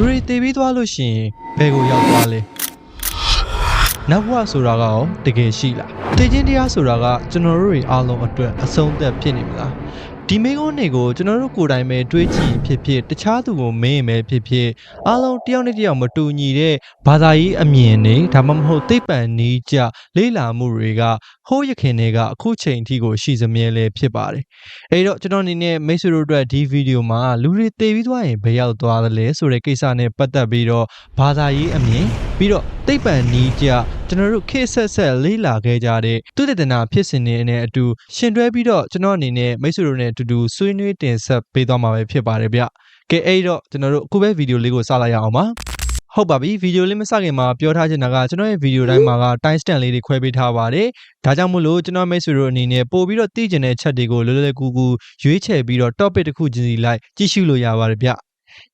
လူတွေတည်ပြီးသွားလို့ရှိရင်ဘယ်ကိုရောက်သွားလဲနောက်ဘဝဆိုတာကရောတကယ်ရှိလားတည်ခြင်းတရားဆိုတာကကျွန်တော်တို့တွေအားလုံးအတွက်အဆုံးသက်ဖြစ်နေမလားဒီမိကုန်းတွေကိုကျွန်တော်တို့ကိုယ်တိုင်ပဲတွေးကြည့်ရင်ဖြစ်ဖြစ်တခြားသူကိုမင်းရင်ပဲဖြစ်ဖြစ်အားလုံးတယောက်နဲ့တယောက်မတူညီတဲ့ဘာသာရေးအမြင်တွေဒါမှမဟုတ်သိပ္ပံနည်းကျလေးလာမှုတွေက ဟိုးရခင်တွေကအခုချိန်အထိကိုရှိစမြဲလဲဖြစ်ပါတယ်အဲ့တော့ကျွန်တော်အနေနဲ့မိတ်ဆွေတို့အတွက်ဒီဗီဒီယိုမှာလူတွေတည်ပြီးသွားရင်ဘယ်ရောက်သွားသလဲဆိုတဲ့ကိစ္စနဲ့ပတ်သက်ပြီးတော့ဘာသာရေးအမြင်ပြီးတော့သိပ္ပံနည်းကျကျွန်တော်တို့ခေတ်ဆက်ဆက်လေးလာခဲ့ကြတဲ့သူတည်တနာဖြစ်စဉ်တွေနဲ့အတူရှင်တွဲပြီးတော့ကျွန်တော်အနေနဲ့မိတ်ဆွေတို့နဲ့အတူတူဆွေးနွေးတင်ဆက်ပေးသွားမှာပဲဖြစ်ပါတယ်ဗျကဲအဲ့တော့ကျွန်တော်တို့အခုပဲဗီဒီယိုလေးကိုစလိုက်ရအောင်ပါ ဟုတ်ပါပြီဗီဒီယိုလေးမစခင်မှာပြောထားချင်တာကကျွန်တော်ရဲ့ဗီဒီယိုတိုင်းမှာက time stamp လေးတွေခွဲပေးထားပါတယ်ဒါကြောင့်မို့လို့ကျွန်တော်မိတ်ဆွေတို့အနေနဲ့ပို့ပြီးတော့သိကျင်တဲ့ချက်တွေကိုလွယ်လွယ်ကူကူရွေးချယ်ပြီးတော့ topic တစ်ခုချင်းစီလိုက်ကြည့်ရှုလို့ရပါတယ်ဗျ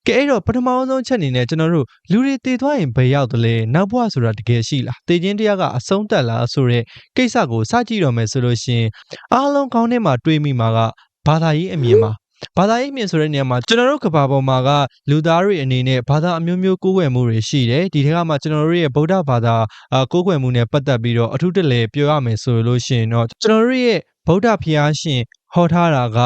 ကဲအဲ့တော့ပထမဆုံးချက်အနေနဲ့ကျွန်တော်တို့လူတွေတည်သွားရင်ဘယ်ရောက်သလဲနောက်ဘဝဆိုတာတကယ်ရှိလားတည်ခြင်းတရားကအဆုံးသက်လားဆိုတဲ့ကိစ္စကိုစကြည့်တော့မယ်ဆိုလို့ရှိရင်အားလုံးကောင်းထဲမှာတွေးမိမှာကဘာသာရေးအမြင်မှာ ဘာသာရေးအမြင်ဆိုတဲ့နေရာမှာကျွန်တော်တို့ကဘာပေါ်မှာကလူသားတွေအနေနဲ့ဘာသာအမျိုးမျိုးကိုးကွယ်မှုတွေရှိတယ်ဒီထက်ကမှကျွန်တော်တို့ရဲ့ဗုဒ္ဓဘာသာအာကိုးကွယ်မှုနဲ့ပတ်သက်ပြီးတော့အထူးတလဲပြောရမယ်ဆိုလို့ရှိရင်တော့ကျွန်တော်တို့ရဲ့ဗုဒ္ဓဖျားရှင်ဟောထားတာက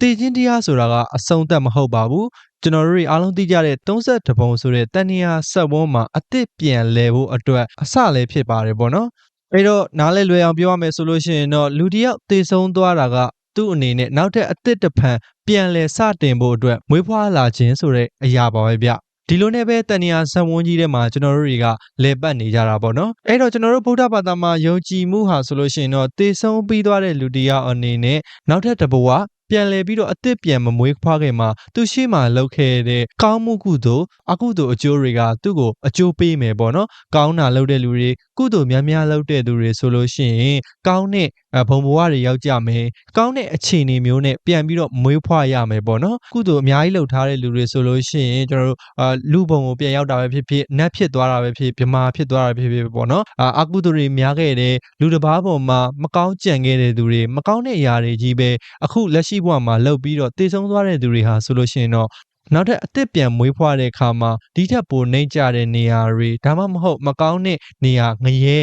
တည်ခြင်းတရားဆိုတာကအဆုံးသက်မဟုတ်ပါဘူးကျွန်တော်တို့အားလုံးသိကြတဲ့32ပုံဆိုတဲ့တဏှာဆက်ဝန်းမှာအစ်စ်ပြန်လဲဖို့အတွက်အစလည်းဖြစ်ပါတယ်ပေါ့နော်အဲ့တော့နားလဲလွယ်အောင်ပြောရမယ်ဆိုလို့ရှိရင်တော့လူတစ်ယောက်တည်ဆုံးသွားတာက သူ့အနေနဲ့နောက်ထပ်အစ်စ်တစ်ဖန်ပြန်လဲစတင်ဖို့အတွက်မွေးဖွားလာခြင်းဆိုတဲ့အရာပါပဲဗျဒီလိုနဲ့ပဲတဏှာဆံဝန်းကြီးထဲမှာကျွန်တော်တို့တွေကလဲပတ်နေကြတာပေါ့နော်အဲ့တော့ကျွန်တော်တို့ဗုဒ္ဓဘာသာမှာယုံကြည်မှုဟာဆိုလို့ရှိရင်တော့တေဆုံးပြီးသွားတဲ့လူတစ်ယောက်အနေနဲ့နောက်ထပ်တစ်ဘဝပြန်လဲပြီးတော့အစ်စ်ပြန်မမွေးဖွားခင်မှာသူရှိမှလောက်ခဲ့တဲ့ကောင်းမှုကုသိုလ်အကုသိုလ်အကျိုးတွေကသူ့ကိုအကျိုးပေးမယ်ပေါ့နော်ကောင်းတာလုပ်တဲ့လူတွေကုသိုလ်များများလုပ်တဲ့သူတွေဆိုလို့ရှိရင်ကောင်းတဲ့ ဘုံဘဝတွေရောက်ကြမယ်ကောင်းတဲ့အခြေအနေမျိုးနဲ့ပြန်ပြီးတော့မွေးဖွားရမယ်ပေါ့နော်ကုသိုလ်အများကြီးလုပ်ထားတဲ့လူတွေဆိုလို့ရှိရင်ကျွန်တော်တို့အာလူဘုံကိုပြန်ရောက်တာပဲဖြစ်ဖြစ်နတ်ဖြစ်သွားတာပဲဖြစ်ဗမာဖြစ်သွားတာပဲဖြစ်ဖြစ်ပေါ့နော်အာအကုသိုလ်တွေများခဲ့တဲ့လူတစ်ပါးပေါ်မှာမကောင်းကြံခဲ့တဲ့သူတွေမကောင်းတဲ့အရာတွေကြီးပဲအခုလက်ရှိဘဝမှာလှုပ်ပြီးတော့တည်ဆုံးသွားတဲ့သူတွေဟာဆိုလို့ရှိရင်တော့နောက်ထပ်အသစ်ပြန်မွေးဖွားတဲ့အခါမှာဒီထက်ပိုနှိမ့်ကြတဲ့နေရာတွေဒါမှမဟုတ်မကောင်းတဲ့နေရာငရဲ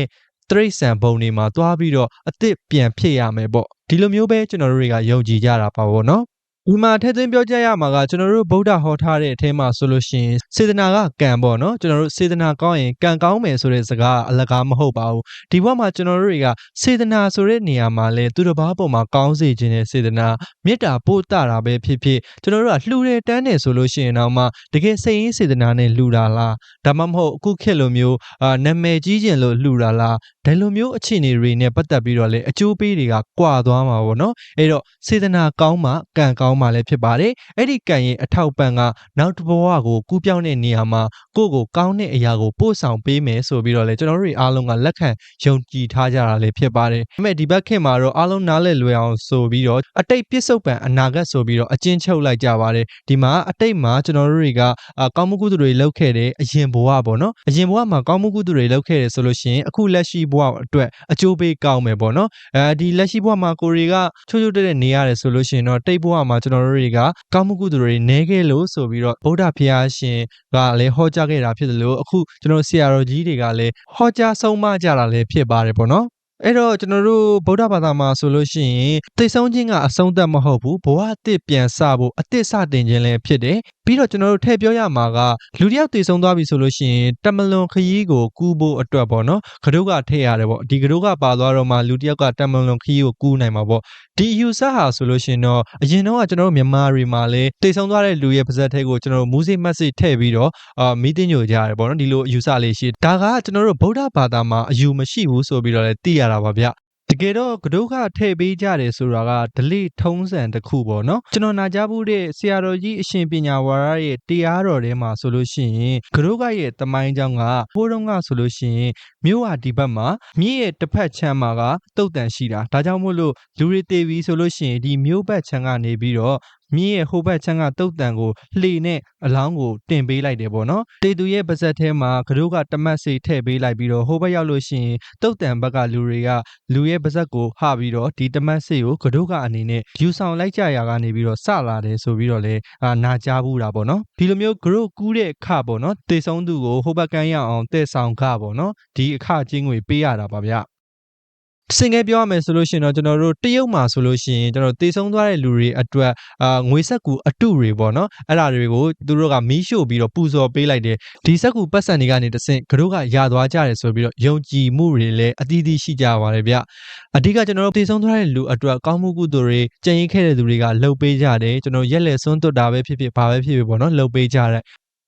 တရိတ်ဆန်ဘုံတွေမှာသွားပြီးတော့အသစ်ပြန်ဖြစ်ရမယ်ပေါ့ဒီလိုမျိုးပဲကျွန်တော်တို့တွေကယုံကြည်ကြတာပါပေါ့နော် ဒီမှာထည့်သွင်းပြောကြရမှာကကျွန်တော်တို့ဗုဒ္ဓဟောထားတဲ့အထဲမှာဆိုလို့ရှိရင်စေတနာကကံပေါ့နော်ကျွန်တော်တို့စေတနာကောင်းရင်ကံကောင်းမယ်ဆိုတဲ့စကားအလကားမဟုတ်ပါဘူးဒီဘက်မှာကျွန်တော်တို့တွေကစေတနာဆိုတဲ့နေရာမှာလဲသူတစ်ပါးပေါ်မှာကောင်းစေခြင်းနဲ့စေတနာမေတ္တာပို့တာတာပဲဖြစ်ဖြစ်ကျွန်တော်တို့ကလှူတယ်တန်းတယ်ဆိုလို့ရှိရင်တော့မှတကယ်စိတ်ရင်းစေတနာနဲ့လှူတာလားဒါမှမဟုတ်အခုခေတ်လိုမျိုးအာနာမည်ကြီးခြင်းလို့လှူတာလားဒါလိုမျိုးအခြေအနေတွေနဲ့ပတ်သက်ပြီးတော့လေအကျိုးပေးတွေကကွာသွားမှာပေါ့နော်အဲ့တော့စေတနာကောင်းမှကံကောင်းမှလည်းဖြစ်ပါတယ်အဲ့ဒီကံရဲ့အထောက်ပံ့ကနောက်တစ်ဘဝကိုကူးပြောင်းတဲ့နေရာမှာကိုယ့်ကိုကောင်းတဲ့အရာကိုပို့ဆောင်ပေးမယ်ဆိုပြီးတော့လေကျွန်တော်တို့တွေအားလုံးကလက်ခံယုံကြည်ထားကြတာလည်းဖြစ်ပါတယ်ဒါပေမဲ့ဒီဘက်ခင်မှာတော့အားလုံးနားလည်လွယ်အောင်ဆိုပြီးတော့အတိတ်ပြစ္ဆုတ်ပံအနာဂတ်ဆိုပြီးတော့အကျဉ်းချုပ်လိုက်ကြပါတယ်ဒီမှာအတိတ်မှာကျွန်တော်တို့တွေကအာကောင်းမှုကုသိုလ်တွေလုပ်ခဲ့တဲ့အရင်ဘဝပေါ့နော်အရင်ဘဝမှာကောင်းမှုကုသိုလ်တွေလုပ်ခဲ့တယ်ဆိုလို့ရှိရင်အခုလက်ရှိဘဝအတွက်အကျိုးပေးကောင်းမယ်ပေါ့နော်အဲဒီလက်ရှိဘဝမှာကိုတွေကချိုးချိုးတက်တက်နေရတယ်ဆိုလို့ရှိရင်တော့တိတ်ဘဝမှာကျွန်တော်တို့တွေကကောင်းမှုကုသိုလ်တွေနေခဲ့လို့ဆိုပြီးတော့ဗုဒ္ဓဖျားရှင်ကလည်းဟောကြားခဲ့တာဖြစ်တယ်လို့အခုကျွန်တော်ဆရာတော်ကြီးတွေကလည်းဟောကြားဆုံးမကြတာလည်းဖြစ်ပါတယ်ပေါ့နော် အဲ့တော့ကျွန်တော်တို့ဗုဒ္ဓဘာသာမှာဆိုလို့ရှိရင်သိဆုံးခြင်းကအဆုံးသတ်မဟုတ်ဘူးဘဝအသစ်ပြန်စဖို့အသစ်စတင်ခြင်းလည်းဖြစ်တယ်ပြီးတော့ကျွန်တော်တို့ထည့်ပြောရမှာကလူတစ်ယောက်တည်ဆုံးသွားပြီဆိုလို့ရှိရင်တမလွန်ခရီးကိုကူးဖို့အတွက်ပေါ့နော်ကတို့ကထည့်ရတယ်ပေါ့ဒီကတို့ကပါသွားတော့မှလူတစ်ယောက်ကတမလွန်ခရီးကိုကူးနိုင်မှာပေါ့ဒီယူဆဟာဆိုလို့ရှိရင်တော့အရင်တော့ကကျွန်တော်တို့မြန်မာတွေမှာလည်းတည်ဆုံးသွားတဲ့လူရဲ့ပါဇက်ထဲကိုကျွန်တော်တို့မူးစိမက်ဆေ့ထည့်ပြီးတော့အာမီးတင်ညိုကြရတယ်ပေါ့နော်ဒီလိုအယူဆလေးရှိဒါကကျွန်တော်တို့ဗုဒ္ဓဘာသာမှာအယူမရှိဘူးဆိုပြီးတော့လည်းသိရတာပါဗျတကယ်တော့ကဒုက္ခထည့်ပေးကြတယ်ဆိုတာကဒလိထုံးစံတစ်ခုပေါ့နော်ကျွန်တော်နာကြားမှုတဲ့ဆရာတော်ကြီးအရှင်ပညာဝါရရဲ့တရားတော်ထဲမှာဆိုလို့ရှိရင်ကဒုက္ခရဲ့တမိုင်းကြောင်းကဘိုးတော်ကဆိုလို့ရှိရင်မြို့ဟာဒီဘက်မှာမြစ်ရဲ့တစ်ဖက်ချမ်းမှာကတုတ်တန်ရှိတာဒါကြောင့်မို့လို့လူတွေတည်ပြီးဆိုလို့ရှိရင်ဒီမြို့ဘက်ချမ်းကနေပြီးတော့ မြင်းရဲ့ဟိုဘက်ချမ်းကတုတ်တန်ကိုလှေနဲ့အလောင်းကိုတင်ပေးလိုက်တယ်ပေါ့နော်တေသူရဲ့ပါဇက်ထဲမှာကတို့ကတမတ်စီထည့်ပေးလိုက်ပြီးတော့ဟိုဘက်ရောက်လို့ရှိရင်တုတ်တန်ဘက်ကလူတွေကလူရဲ့ပါဇက်ကိုဟပြီးတော့ဒီတမတ်စီကိုကတို့ကအနေနဲ့ယူဆောင်လိုက်ကြရာကနေပြီးတော့စလာတယ်ဆိုပြီးတော့လေအာနာကြားဘူးတာပေါ့နော်ဒီလိုမျိုးကတို့ကူးတဲ့အခပေါ့နော်တေဆုံးသူကိုဟိုဘက်ကန်းရအောင်တဲ့ဆောင်ခပေါ့နော်ဒီအခချင်းငွေပေးရတာပါဗျ စင်ငယ်ပြောရမယ်ဆိုလို့ရှိရင်တော့ကျွန်တော်တို့တရုတ်မှာဆိုလို့ရှိရင်ကျွန်တော်တေဆုံးသွားတဲ့လူတွေအတွက်အာငွေဆက်ကူအတုတွေပေါ့နော်အဲ့ဒါတွေကိုသူတို့ကမီးရှို့ပြီးတော့ပူဇော်ပေးလိုက်တယ်ဒီဆက်ကူပတ်စံတွေကနေတဆင့်ကတို့ကရသွားကြတယ်ဆိုပြီးတော့ယုံကြည်မှုတွေလည်းအသီးသီးရှိကြပါတယ်ဗျအဓိကကျွန်တော်တို့တေဆုံးသွားတဲ့လူအတွက်ကောင်းမှုကုသိုလ်တွေကြံရင်ခဲ့တဲ့သူတွေကလှုပ်ပေးကြတယ်ကျွန်တော်ရက်လက်စွန်းတွတ်တာပဲဖြစ်ဖြစ်ဘာပဲဖြစ်ဖြစ်ပေါ့နော်လှုပ်ပေးကြတယ်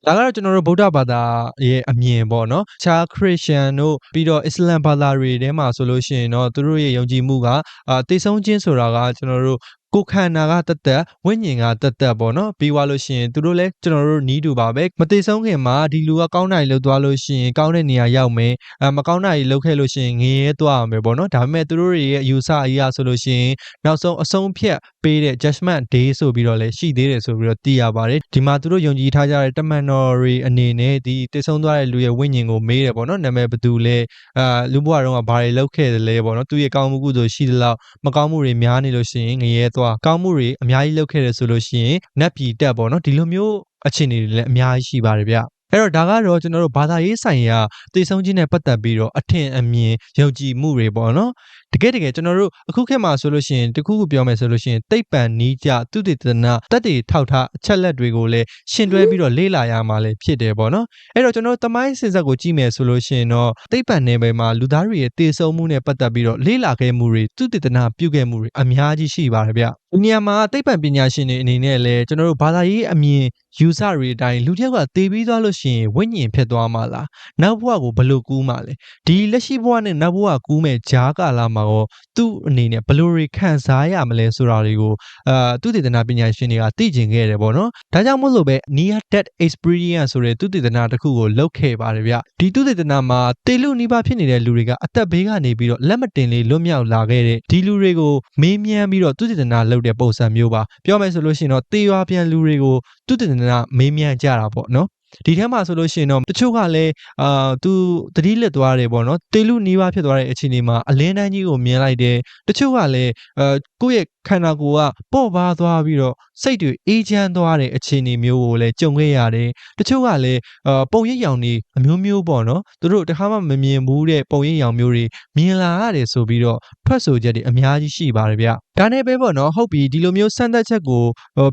ဒါကတော့ကျွန်တော်တို့ဗုဒ္ဓဘာသာရဲ့အမြင်ပေါ့နော်။ခြားခရစ်ယာန်တို့ပြီးတော့အစ္စလမ်ဘာသာတွေထဲမှာဆိုလို့ရှိရင်တော့သူတို့ရဲ့ယုံကြည်မှုကအာတေဆုံးခြင်းဆိုတာကကျွန်တော်တို့ ကိုယ်ခန္ဓာကတက်တက်ဝိညာဉ်ကတက်တက်ပေါ့နော်ပြီးသွားလို့ရှိရင်သူတို့လည်းကျွန်တော်တို့နီးတူပါပဲမတေဆုံးခင်မှာဒီလူကကောင်းတာကြီးလောက်သွားလို့ရှိရင်ကောင်းတဲ့နေရာရောက်မယ်အဲမကောင်းတာကြီးလောက်ခဲ့လို့ရှိရင်ငရဲသွားအောင်ပဲပေါ့နော်ဒါပေမဲ့သူတို့ရဲ့အယူဆအရာဆိုလို့ရှိရင်နောက်ဆုံးအဆုံးဖြတ်ပေးတဲ့ judgment day ဆိုပြီးတော့လည်းရှိသေးတယ်ဆိုပြီးတော့သိရပါတယ်ဒီမှာသူတို့ယုံကြည်ထားကြတဲ့တမန်တော်တွေအနေနဲ့ဒီတေဆုံးသွားတဲ့လူရဲ့ဝိညာဉ်ကိုမေးတယ်ပေါ့နော်နာမည်ဘယ်သူလဲအာလူဘွားတော့ကဘာတွေလောက်ခဲ့တယ်လဲပေါ့နော်သူရဲ့ကောင်းမှုကုသိုလ်ရှိသလောက်မကောင်းမှုတွေများနေလို့ရှိရင်ငရဲသွားကောင်းမှုတွေအများကြီးလုပ်ခဲ့တယ်ဆိုလို့ရှိရင်နတ်ပြည်တက်ပေါ့နော်ဒီလိုမျိုးအခြေအနေတွေလည်းအများကြီးရှိပါတယ်ဗျအဲ့တော့ဒါကတော့ကျွန်တော်တို့ဘာသာရေးဆိုင်ရာတည်ဆုံးခြင်းနဲ့ပတ်သက်ပြီးတော့အထင်အမြင်ယုံကြည်မှုတွေပေါ့နော်တကယ်တကယ်ကျွန်တော်တို့အခုခေတ်မှာဆိုလို့ရှိရင်တခုခုပြောမယ်ဆိုလို့ရှိရင်တိတ်ပံနီးကြသူတည်တနာတက်တွေထောက်ထားအချက်လက်တွေကိုလည်းရှင်တွဲပြီးတော့လေ့လာရမှာလည်းဖြစ်တယ်ပေါ့နော်အဲ့တော့ကျွန်တော်တို့တမိုင်းစင်ဆက်ကိုကြည့်မယ်ဆိုလို့ရှိရင်တော့တိတ်ပံနယ်ပယ်မှာလူသားတွေရဲ့တည်ဆုံမှုနဲ့ပတ်သက်ပြီးတော့လေ့လာခဲ့မှုတွေသူတည်တနာပြုခဲ့မှုတွေအများကြီးရှိပါတယ်ဗျဒီနေရာမှာတိတ်ပံပညာရှင်တွေအနေနဲ့လည်းကျွန်တော်တို့ဘာသာရေးအမြင်ယူဆတွေအတိုင်းလူတစ်ယောက်ကတည်ပြီးသွားလို့ရှိရင်ဝိညာဉ်ဖြစ်သွားမှာလားနောက်ဘဝကိုဘယ်လိုကူးမှာလဲဒီလက်ရှိဘဝနဲ့နောက်ဘဝကူးမဲ့ဂျားကာလာမှာရောသူ့အနေနဲ့ဘယ်လိုတွေခံစားရမလဲဆိုတာတွေကိုအာသူတည်တနာပညာရှင်တွေကသိကျင်ခဲ့တယ်ပေါ့နော်ဒါကြောင့်မို့လို့ပဲ near death experience ဆိုတဲ့သူတည်တနာတစ်ခုကိုလုပ်ခဲ့ပါတယ်ဗျဒီသူတည်တနာမှာတေလူနိဗ္ဗာန်ဖြစ်နေတဲ့လူတွေကအသက်ဘေးကနေပြီးတော့လက်မတင်လေးလွတ်မြောက်လာခဲ့တဲ့ဒီလူတွေကိုမေးမြန်းပြီးတော့သူတည်တနာလုပ်တဲ့ပုံစံမျိုးပါပြောမယ်ဆိုလို့ရှိရင်တော့တေရွာပြန်လူတွေကိုသူတည်တနာမေးမြန်းကြတာပေါ့နော် ဒီထဲမှာဆိုလို့ရှိရင်တော့တချို့ကလည်းအာသူတတိလက်သွားတယ်ပေါ့နော်တေလူနီးပါးဖြစ်သွားတဲ့အခြေအနေမှာအလင်းတန်းကြီးကိုမြင်လိုက်တယ်တချို့ကလည်းအဲကိုယ့်ရဲ့ခန္ဓာကိုယ်ကပေါ့ပါသွားပြီးတော့စိတ်တွေအေးချမ်းသွားတဲ့အခြေအနေမျိုးကိုလည်းကြုံခဲ့ရတယ်တချို့ကလည်းအာပုံရိပ်ရောင်တွေအမျိုးမျိုးပေါ့နော်သူတို့တခါမှမမြင်ဘူးတဲ့ပုံရိပ်ရောင်မျိုးတွေမြင်လာရတယ်ဆိုပြီးတော့ထွက်ဆိုချက်တွေအများကြီးရှိပါတယ်ဗျဒါနဲ့ပဲပေါ့နော်ဟုတ်ပြီဒီလိုမျိုးစမ်းသပ်ချက်ကို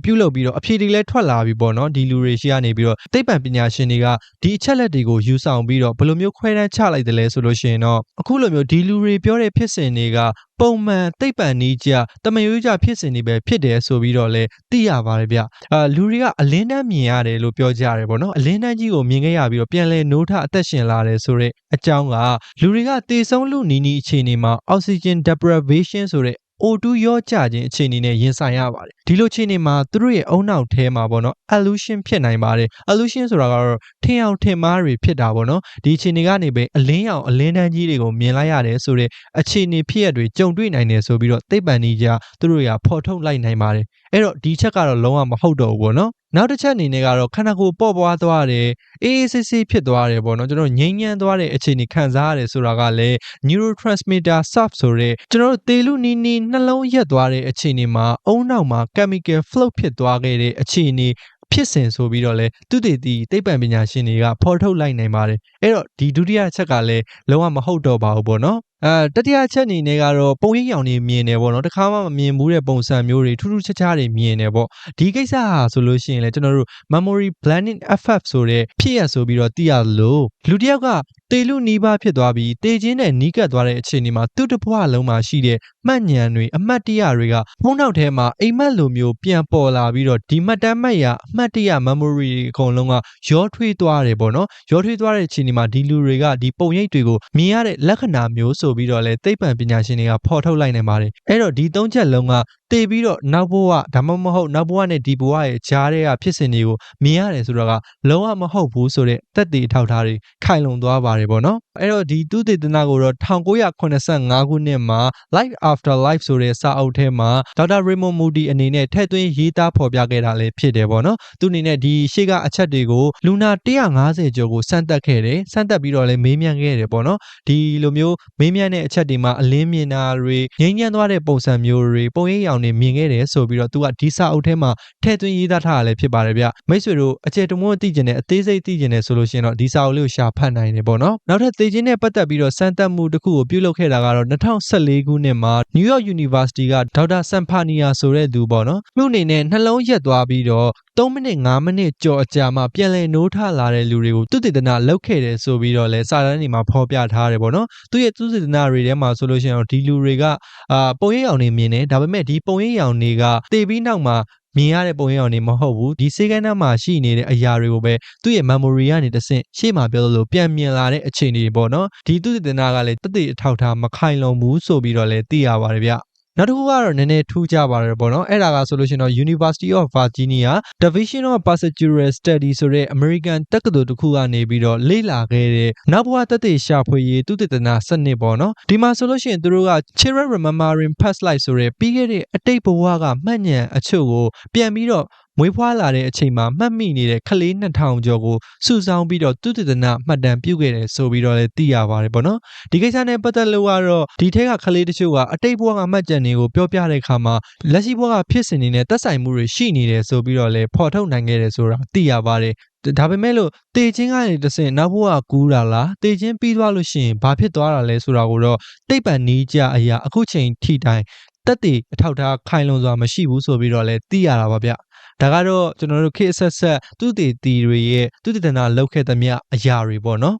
ပြုလုပ်ပြီးတော့အဖြေတွေလည်းထွက်လာပြီပေါ့နော်ဒီလူတွေရှိကနေပြီးတော့သိပ္ပံပညာရှင်တွေကဒီအချက်လက်တွေကိုယူဆောင်ပြီးတော့ဘယ်လိုမျိုးခွဲတန်းချလိုက်တယ်လဲဆိုလို့ရှိရင်တော့အခုလိုမျိုးဒီလူတွေပြောတဲ့ဖြစ်စဉ်တွေကပုံမှန်သိပ္ပံနည်းကြတမယိုးကြဖြစ်စဉ်တွေပဲဖြစ်တယ်ဆိုပြီးတော့လဲသိရပါတယ်ဗျအာလူတွေကအလင်းတန်းမြင်ရတယ်လို့ပြောကြရတယ်ပေါ့နော်အလင်းတန်းကြီးကိုမြင်ခဲ့ရပြီးတော့ပြန်လဲနိုးထအသက်ရှင်လာတယ်ဆိုတော့အကြောင်းကလူတွေကတေဆုံးလူနီနီအခြေအနေမှာ oxygen deprivation ဆိုတဲ့ O2 ရောကြခြင်းအခြေအနေနဲ့ရင်ဆိုင်ရပါတယ်ဒီလိုအခြေအနေမှာသူတို့ရဲ့အုံနောက်ထဲမှာပေါ့နော် illusion ဖြစ်နိုင်ပါတယ် illusion ဆိုတာကတော့ထင်အောင်ထင်မှားတွေဖြစ်တာပေါ့နော်ဒီအခြေအနေကနေပဲအလင်းရောင်အလင်းတန်းကြီးတွေကိုမြင်လိုက်ရတယ်ဆိုတဲ့အခြေအနေဖြစ်ရတွေကြုံတွေ့နိုင်တယ်ဆိုပြီးတော့သိပ္ပံနည်းကြသူတို့ရဖော်ထုတ်လိုက်နိုင်ပါတယ်အဲ့တော့ဒီချက်ကတော့လုံးဝမဟုတ်တော့ဘူးပေါ့နော် နောက်တစ်ချက်အနေနဲ့ကတော့ခန္ဓာကိုယ်ပေါ့ပွားသွားတယ်အေးအေးဆေးဆေးဖြစ်သွားတယ်ပေါ့နော်ကျွန်တော်ငြိမ်းချမ်းသွားတဲ့အခြေအနေခံစားရတယ်ဆိုတာကလည်း neurotransmitter surf ဆိုတဲ့ကျွန်တော်တို့သေလူနီနီနှလုံးရက်သွားတဲ့အခြေအနေမှာအုံနောက်မှာ chemical float ဖြစ်သွားခဲ့တဲ့အခြေအနေဖြစ်စဉ်ဆိုပြီးတော့လဲသူတည်တည်သိပ္ပံပညာရှင်တွေကဖော်ထုတ်လိုက်နိုင်ပါတယ်အဲ့တော့ဒီဒုတိယချက်ကလည်းလုံးဝမဟုတ်တော့ပါဘူးပေါ့နော် အဲတတိယချက်အနေနဲ့ကတော့ပုံရိပ်ရောင်တွေမြင်တယ်ပေါ့နော်တခါမှမမြင်ဘူးတဲ့ပုံစံမျိုးတွေထူးထူးခြားခြားတွေမြင်တယ်ပေါ့ဒီကိစ္စဟာဆိုလို့ရှိရင်လည်းကျွန်တော်တို့ memory blending effect ဆိုတဲ့ဖြစ်ရဆိုပြီးတော့သိရလို့လူတစ်ယောက်ကတေလူနီးပါးဖြစ်သွားပြီးတေချင်းနဲ့နီးကပ်သွားတဲ့အခြေအနေမှာသူ့တစ်ဘဝလုံးမှာရှိတဲ့ မှတ်ဉာဏ်တွေအမှတ်တရတွေကဖုံးနောက်ထဲမှာအိမ်မက်လိုမျိုးပြန်ပေါ်လာပြီးတော့ဒီမှတ်တမ်းမှတ်ရအမှတ်တရ memory တွေအကုန်လုံးကရောထွေးသွားတယ်ပေါ့နော်ရောထွေးသွားတဲ့အခြေအနေမှာဒီလူတွေကဒီပုံရိပ်တွေကိုမြင်ရတဲ့လက္ခဏာမျိုးဆိုပြီးတော့လဲသိပ္ပံပညာရှင်တွေကဖော်ထုတ်လိုက်နိုင်ပါတယ်အဲ့တော့ဒီသုံးချက်လုံးက တည်ပြီးတော့နောက်ဘဝဒါမှမဟုတ်နောက်ဘဝနဲ့ဒီဘဝရဲ့ကြားထဲကဖြစ်စဉ်တွေကိုမြင်ရတယ်ဆိုတော့ကလုံးဝမဟုတ်ဘူးဆိုတဲ့သက်သေအထောက်အထားတွေခိုင်လုံသွားပါတယ်ပေါ့နော်အဲ့တော့ဒီသူတေသနာကိုတော့1985ခုနှစ်မှာ Light Afterlife ဆိုတဲ့စာအုပ်ထဲမှာဒေါက်တာ Raymond Moody အနေနဲ့ထည့်သွင်းရေးသားဖော်ပြခဲ့တာလည်းဖြစ်တယ်ပေါ့နော်သူအနေနဲ့ဒီရှေ့ကအချက်တွေကိုလူနာ150ကျော်ကိုစမ်းသပ်ခဲ့တယ်စမ်းသပ်ပြီးတော့လည်းမေးမြန်းခဲ့တယ်ပေါ့နော်ဒီလိုမျိုးမေးမြန်းတဲ့အချက်တွေမှာအလင်းမြင်တာတွေငြိမ်းချမ်းသွားတဲ့ပုံစံမျိုးတွေပုံရိပ်ရောင်တွေမြင်ခဲ့တယ်ဆိုပြီးတော့သူကဒီစာအုပ်ထဲမှာထည့်သွင်းရေးသားထားတာလည်းဖြစ်ပါတယ်ဗျမိတ်ဆွေတို့အကျယ်တမွန်းသိကျင်တဲ့အသေးစိတ်သိကျင်တယ်ဆိုလို့ရှိရင်တော့ဒီစာအုပ်လေးကိုရှာဖတ်နိုင်တယ်ပေါ့နော်နောက်ထပ်သေခြင်းနဲ့ပတ်သက်ပြီးတော့စမ်းသပ်မှုတစ်ခုကိုပြုလုပ်ခဲ့တာကတော့2014ခုနှစ်မှာ New York University ကဒေါက်တာဆမ်ဖာနီယာဆိုတဲ့သူပေါ့နော်သူ့အနေနဲ့နှလုံးရက်သွားပြီးတော့3မိနစ်5မိနစ်ကြော်အကြာမှပြန်လည်နိုးထလာတဲ့လူတွေကိုသူတည်တနာလောက်ခဲ့တယ်ဆိုပြီးတော့လဲစာတမ်းတွေမှာဖော်ပြထားတယ်ပေါ့နော်သူရဲ့သူတည်တနာတွေထဲမှာဆိုလို့ရှိရင်တော့ဒီလူတွေကအာပုံရိပ်ရောင်တွေမြင်တယ်ဒါပေမဲ့ဒီပုံရိပ်ရောင်တွေကတေပြီးနောက်မှာမြင်ရတဲ့ပုံရိပ်ရောင်တွေမဟုတ်ဘူးဒီစေကန်းနှမှာရှိနေတဲ့အရာတွေကိုပဲသူ့ရဲ့ memory ကနေတဆင့်ရှေ့မှာပြောလို့ပြန်မြင်လာတဲ့အခြေအနေတွေပေါ့နော်ဒီသူတည်တနာကလည်းတသက်အထောက်ထားမခိုင်လုံဘူးဆိုပြီးတော့လဲသိရပါတယ်ဗျ နောက်တစ်ခုကတော့နည်းနည်းထူးခြားပါတယ်ပေါ့နော်အဲ့ဒါကဆိုလို့ရှိရင်တော့ University of Virginia Division of Pastoral Study ဆိုတဲ့ American တက္ကသိုလ်တစ်ခုကနေပြီးတော့လေ့လာခဲ့တဲ့နောက်ဘဝတသက်ရှာဖွေရေးသူတည်တနာစနစ်ပေါ့နော်ဒီမှာဆိုလို့ရှိရင်သူတို့က Children Remembering Past Life ဆိုတဲ့ပြီးခဲ့တဲ့အတိတ်ဘဝကမှတ်ဉာဏ်အချို့ကိုပြန်ပြီးတော့ မွေးဖွားလာတဲ့အချိန်မှာမှတ်မိနေတဲ့ကလေး2000ကျော်ကိုစုဆောင်းပြီးတော့သူတည်တနာမှတ်တမ်းပြုခဲ့တယ်ဆိုပြီးတော့လည်းသိရပါတယ်ပေါ့နော်ဒီကိစ္စနဲ့ပတ်သက်လို့ကတော့ဒီထက်ကကလေးတချို့ကအတိတ်ဘဝကမှတ်ကြံတွေကိုပြောပြတဲ့အခါမှာလက်ရှိဘဝကဖြစ်စဉ်တွေနဲ့သက်ဆိုင်မှုတွေရှိနေတယ်ဆိုပြီးတော့လည်းဖော်ထုတ်နိုင်ခဲ့တယ်ဆိုတာသိရပါတယ်ဒါပေမဲ့လို့တေချင်းကနေတဆင့်နောက်ဘဝကူးတာလားတေချင်းပြီးသွားလို့ရှိရင်ဘာဖြစ်သွားတာလဲဆိုတာကိုတော့တိတ်ပံနီးကြအရာအခုချိန်ထိတိုင်တက်တည်အထောက်ထားခိုင်လုံစွာမရှိဘူးဆိုပြီးတော့လည်းသိရတာပါဗျ ဒါကတော့ကျွန်တော်တို့ခေတ်ဆက်ဆက်သူတည်တည်တွေရဲ့သူတည်တနာလောက်ခဲ့သမျှအရာတွေပေါ့နော်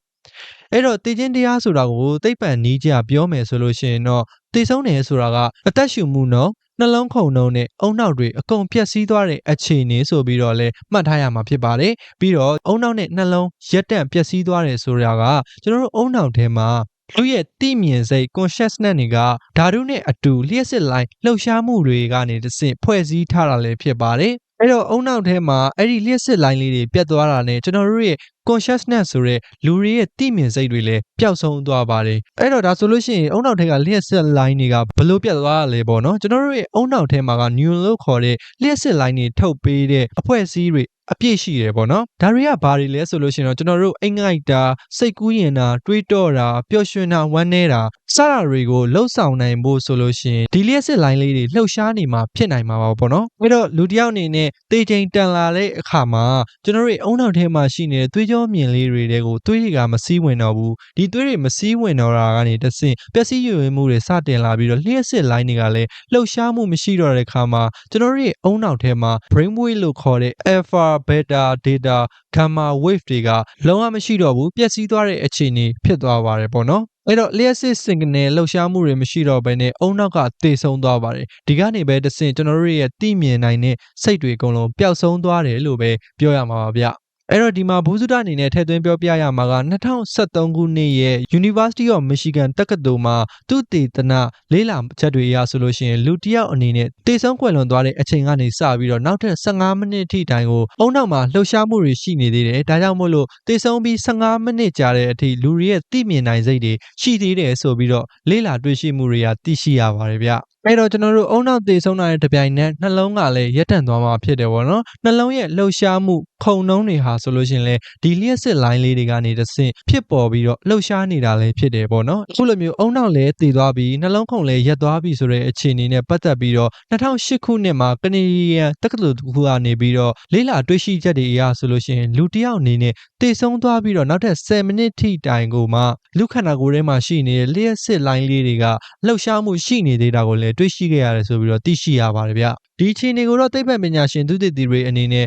အဲ့တော့တည်ခြင်းတရားဆိုတာကိုသိပ္ပံနီးကြပြောမယ်ဆိုလို့ရှိရင်တော့တည်ဆုံးတယ်ဆိုတာကအသက်ရှူမှုနော်နှလုံးခုန်နှုံးနဲ့အုံနောက်တွေအကုန်ပြက်စီးသွားတဲ့အခြေအနေဆိုပြီးတော့လဲမှတ်ထားရမှာဖြစ်ပါတယ်ပြီးတော့အုံနောက်နဲ့နှလုံးရက်တန့်ပြက်စီးသွားတယ်ဆိုတာကကျွန်တော်တို့အုံနောက်ထဲမှာလူရဲ့တိမြင်စိတ် consciousness တွေကဓာတုနဲ့အတူလျှက်စစ်လိုက်လှုပ်ရှားမှုတွေကနေတဆင့်ဖွဲ့စည်းထားတာလည်းဖြစ်ပါတယ် အဲ့တော့အုံနောက်ထဲမှာအဲ့ဒီလျှက်စစ်လိုင်းလေးတွေပြတ်သွားတာနဲ့ကျွန်တော်တို့ရဲ့ consciousness ဆိုတဲ့လူတွေရဲ့တိမြင်စိတ်တွေလည်းပျောက်ဆုံးသွားပါတယ်အဲ့တော့ဒါဆိုလို့ရှိရင်အုံနောက်ထဲကလျှက်စစ်လိုင်းတွေကဘလို့ပြတ်သွားရလဲပေါ့နော်ကျွန်တော်တို့ရဲ့အုံနောက်ထဲမှာက neuron လို့ခေါ်တဲ့လျှက်စစ်လိုင်းတွေထုတ်ပေးတဲ့အဖွဲ့အစည်းတွေ အပြည့်ရှိတယ်ပေါ့နော်ဒါတွေကဘာတွေလဲဆိုလို့ရှိရင်တော့ကျွန်တော်တို့အိမ်ငိုက်တာစိတ်ကူးရင်တာတွေးတောတာပျော်ရွှင်တာဝမ်းနည်းတာစတာတွေကိုလှုပ်ဆောင်နိုင်ဖို့ဆိုလို့ရှိရင်ဒီလျှက်စစ်လိုင်းလေးတွေလှုပ်ရှားနေမှာဖြစ်နိုင်မှာပါပေါ့နော်အဲ့တော့လူတစ်ယောက်အနေနဲ့တေးချိန်တန်လာတဲ့အခါမှာကျွန်တော်တို့အုံနောက်ထဲမှာရှိနေတဲ့သွေးကြောမြင်လေးတွေတွေကိုသွေးတွေကမစည်းဝင်တော့ဘူးဒီသွေးတွေမစည်းဝင်တော့တာကနေတဆင့်ပျက်စီးယွင်မှုတွေစတင်လာပြီးတော့လျှက်စစ်လိုင်းတွေကလည်းလှုပ်ရှားမှုမရှိတော့တဲ့အခါမှာကျွန်တော်တို့ရဲ့အုံနောက်ထဲမှာ brainwave လို့ခေါ်တဲ့ alpha beta data gamma wave တွေကလုံးဝမရှိတော့ဘူးပျက်စီးသွားတဲ့အခြေအနေဖြစ်သွားပါတယ်ပေါ့နော်အဲ့တော့လျှက်စစ်စင်ကနေလှုပ်ရှားမှုတွေမရှိတော့ဘဲနဲ့အုံနောက်ကတေဆုံးသွားပါတယ်ဒီကနေပဲတဆင့်ကျွန်တော်တို့ရဲ့တိမြင်နိုင်တဲ့စိတ်တွေအကုန်လုံးပျောက်ဆုံးသွားတယ်လို့ပဲပြောရမှာပါဗျ အဲ့တော့ဒီမှာဘူးစုဒအနေနဲ့ထည့်သွင်းပြောပြရမှာက2013ခုနှစ်ရဲ့ University of Michigan တက္ကသိုလ်မှာသူတေသနလေးလာချက်တွေအရဆိုလို့ရှိရင်လူတစ်ယောက်အနေနဲ့တေဆုံးကွယ်လွန်သွားတဲ့အချိန်ကနေစပြီးတော့နောက်ထပ်15မိနစ်ထိတိုင်ကိုအုံနောက်မှာလှုပ်ရှားမှုတွေရှိနေသေးတယ်ဒါကြောင့်မို့လို့တေဆုံးပြီး15မိနစ်ကြာတဲ့အထိလူတွေရဲ့သိမြင်နိုင်စိတ်တွေရှိသေးတယ်ဆိုပြီးတော့လေးလာတွေ့ရှိမှုတွေကသိရှိရပါတယ်ဗျ အဲ့တော့ကျွန်တော်တို့အုံနောက်သေဆုံးတာတဲ့တပြိုင်နက်နှလုံးကလည်းရက်တန့်သွားမှာဖြစ်တယ်ပေါ့နော်နှလုံးရဲ့လှုပ်ရှားမှုခုံနှုံးတွေဟာဆိုလို့ရှိရင်လေဒီလျှက်စစ်လိုင်းလေးတွေကနေတဆင့်ဖြစ်ပေါ်ပြီးတော့လှုပ်ရှားနေတာလည်းဖြစ်တယ်ပေါ့နော်အခုလိုမျိုးအုံနောက်လည်းသေသွားပြီးနှလုံးခုံလည်းရက်သွားပြီဆိုတဲ့အခြေအနေနဲ့ပတ်သက်ပြီးတော့2008ခုနှစ်မှာကနေဒီယန်တက္ကသိုလ်တစ်ခုကနေပြီးတော့လေးလာတွေ့ရှိချက်တွေအရဆိုလို့ရှိရင်လူတစ်ယောက်အနေနဲ့သေဆုံးသွားပြီးတော့နောက်ထပ်10မိနစ်ထိတိုင်ကိုမှလူခန္ဓာကိုယ်ထဲမှာရှိနေတဲ့လျှက်စစ်လိုင်းလေးတွေကလှုပ်ရှားမှုရှိနေသေးတာကိုလည်းတွေ့ရှိခဲ့ရတယ်ဆိုပြီးတော့သိရှိရပါတယ်ဗျဒီအခြေအနေကိုတော့သိပ္ပံပညာရှင်သူတည်သူတွေအနေနဲ့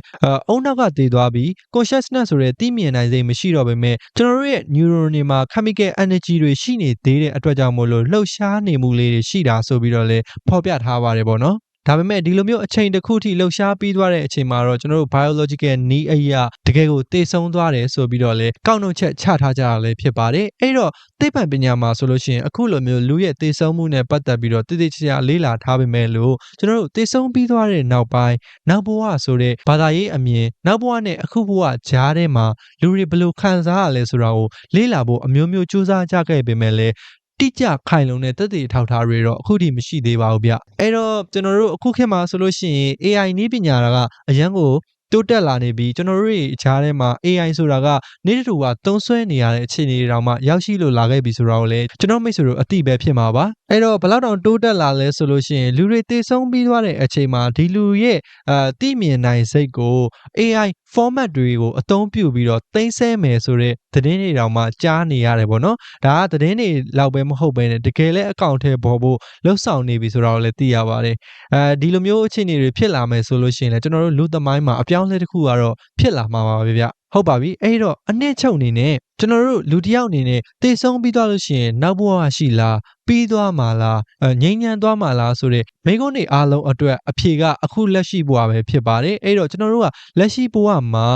အုံနောက်ကတည်သွားပြီး consciousness ဆိုတဲ့သိမြင်နိုင်စိတ်မရှိတော့ပေမဲ့ကျွန်တော်တို့ရဲ့ neuron တွေမှာ chemical energy တွေရှိနေသေးတဲ့အတွက်ကြောင့်မို့လို့လှုပ်ရှားနေမှုလေးတွေရှိတာဆိုပြီးတော့လည်းဖော်ပြထားပါတယ်ပေါ့နော် ဒါပေမဲ့ဒီလိုမျိုးအချိန်တစ်ခုထိလှုပ်ရှားပြီးသွားတဲ့အချိန်မှာတော့ကျွန်တော်တို့ biological နီးအရာတကယ်ကိုတေဆုံးသွားတယ်ဆိုပြီးတော့လေကောက်နှုတ်ချက်ချထားကြတာလည်းဖြစ်ပါတယ်အဲ့တော့သိပ္ပံပညာမှာဆိုလို့ရှိရင်အခုလိုမျိုးလူရဲ့တေဆုံးမှုနဲ့ပတ်သက်ပြီးတော့တိတိကျကျလေ့လာထားပေမဲ့လို့ကျွန်တော်တို့တေဆုံးပြီးသွားတဲ့နောက်ပိုင်းနောက်ဘဝဆိုတဲ့ဘာသာရေးအမြင်နောက်ဘဝနဲ့အခုဘဝကြားထဲမှာလူတွေဘယ်လိုခံစားရလဲဆိုတာကိုလေ့လာဖို့အမျိုးမျိုးစူးစမ်းကြခဲ့ပေမဲ့လည်း တိကျခိုင်လုံတဲ့သက်သေထောက်ထားတွေတော့အခုထိမရှိသေးပါဘူးဗျအဲ့တော့ကျွန်တော်တို့အခုခေတ်မှာဆိုလို့ရှိရင် AI နည်းပညာကအရန်ကိုတိုးတက်လာနေပြီးကျွန်တော်တို့ရဲ့အခြားထဲမှာ AI ဆိုတာကနေ့တူကသုံးဆွဲနေရတဲ့အခြေအနေတွေတောင်မှရောက်ရှိလို့လာခဲ့ပြီဆိုတော့လေကျွန်တော်မိတ်ဆွေတို့အတိပဲဖြစ်မှာပါအဲ့တော့ဘယ်လောက်တောင်တိုးတက်လာလဲဆိုလို့ရှိရင်လူတွေတေဆုံးပြီးသွားတဲ့အချိန်မှာဒီလူရဲ့အာတိမြင်နိုင်စိတ်ကို AI format တွေကိုအသုံးပြုပြီးတော့သိမ်းဆည်းမယ်ဆိုတဲ့သတင်းတွေတောင်မှကြားနေရတယ်ပေါ့နော်ဒါကသတင်းတွေလောက်ပဲမဟုတ်ပဲねတကယ်လဲအကောင့်ထဲပေါ်ဖို့လှုပ်ဆောင်နေပြီဆိုတော့လည်းသိရပါတယ်အဲဒီလိုမျိုးအခြေအနေတွေဖြစ်လာမယ်ဆိုလို့ရှိရင်လည်းကျွန်တော်တို့လူသမိုင်းမှာအပြောင်းအလဲတစ်ခုကတော့ဖြစ်လာမှာပါပဲဗျ ဟုတ်ပါပြီအဲ့တော့အနှစ်ချုပ်အနေနဲ့ကျွန်တော်တို့လူတစ်ယောက်အနေနဲ့တည်ဆုံးပြီးသွားလို့ရှိရင်နောက်ဘဝရှိလားပြီးသွားမှာလားအဲငြိမ်းချမ်းသွားမှာလားဆိုတဲ့မိကုန်းတွေအားလုံးအတွက်အဖြေကအခုလက်ရှိဘဝပဲဖြစ်ပါတယ်အဲ့တော့ကျွန်တော်တို့ကလက်ရှိဘဝမှာ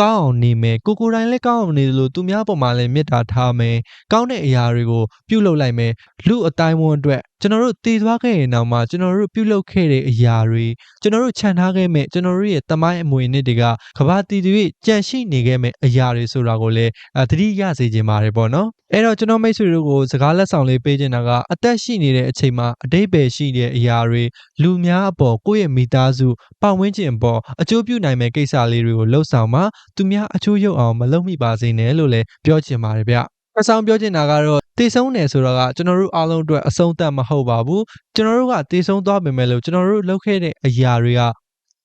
ကောင်းအောင်နေမယ်ကိုကိုယ်တိုင်လည်းကောင်းအောင်နေလို့သူများပေါ်မှာလည်းမေတ္တာထားမယ်ကောင်းတဲ့အရာတွေကိုပြုလုပ်လိုက်မယ်လူအတိုင်းဝန်းအတွက် ကျွန်တော်တို့တည်သွားခဲ့ရင်တော့မှကျွန်တော်တို့ပြုလုပ်ခဲ့တဲ့အရာတွေကျွန်တော်တို့ခြံထားခဲ့မဲ့ကျွန်တော်တို့ရဲ့တမိုင်းအမွေနှစ်တွေကကဘာတီတွေကြန့်ရှိနေခဲ့မဲ့အရာတွေဆိုတာကိုလည်းအသတိရစေခြင်းပါတယ်ပေါ့နော်အဲ့တော့ကျွန်တော်မိတ်ဆွေတို့ကိုစကားလက်ဆောင်လေးပေးချင်တာကအသက်ရှိနေတဲ့အချိန်မှာအတိတ်ပဲရှိတဲ့အရာတွေလူများအပေါ်ကိုယ့်ရဲ့မိသားစုပတ်ဝန်းကျင်အပေါ်အကျိုးပြုနိုင်မဲ့ကိစ္စလေးတွေကိုလှုပ်ဆောင်မှာသူများအချိုးရုပ်အောင်မလုပ်မိပါစေနဲ့လို့လည်းပြောချင်ပါတယ်ဗျ အဆောင်ပြောချင်တာကတော့တည်ဆုံးတယ်ဆိုတော့ကကျွန်တော်တို့အားလုံးအတွက်အဆုံးသတ်မဟုတ်ပါဘူးကျွန်တော်တို့ကတည်ဆုံးသွားပေမဲ့လို့ကျွန်တော်တို့လုပ်ခဲ့တဲ့အရာတွေက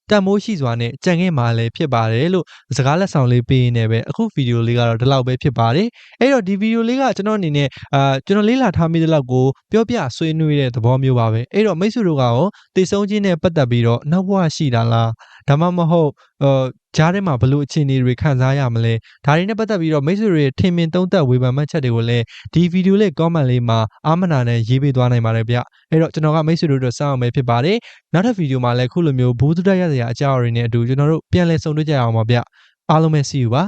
တန်မိုးရှိစွာနဲ့ကြံခဲ့မှာလည်းဖြစ်ပါတယ်လို့စကားလက်ဆောင်လေးပေးရင်းနဲ့ပဲအခုဗီဒီယိုလေးကတော့ဒီလောက်ပဲဖြစ်ပါတယ်အဲ့တော့ဒီဗီဒီယိုလေးကကျွန်တော်အနေနဲ့အာကျွန်တော်လေးလာထားမိတဲ့လောက်ကိုပြောပြဆွေးနွေးတဲ့သဘောမျိုးပါပဲအဲ့တော့မိတ်ဆွေတို့ကရောတည်ဆုံးခြင်းနဲ့ပတ်သက်ပြီးတော့နောက်ဘဝရှိတာလားဒါမှမဟုတ်အာကြားထဲမှာဘလို့အခြေအနေတွေခံစားရမလဲဒါတွေနဲ့ပတ်သက်ပြီးတော့မိတ်ဆွေတွေထင်မြင်သုံးသပ်ဝေဖန်မှတ်ချက်တွေကိုလည်းဒီဗီဒီယိုလေး comment လေးမှာအာမနာနဲ့ရေးပေးသွားနိုင်ပါတယ်ဗျအဲ့တော့ကျွန်တော်ကမိတ်ဆွေတို့အတွက်စောင့်အောင်ပဲဖြစ်ပါတယ်နောက်ထပ်ဗီဒီယိုမှာလည်းခုလိုမျိုးဘူးတူတက်ရစရာအကြောင်းအရာတွေနဲ့အတူကျွန်တော်တို့ပြန်လည်ဆုံတွေ့ကြရအောင်ပါဗျအားလုံးပဲ see you ပါ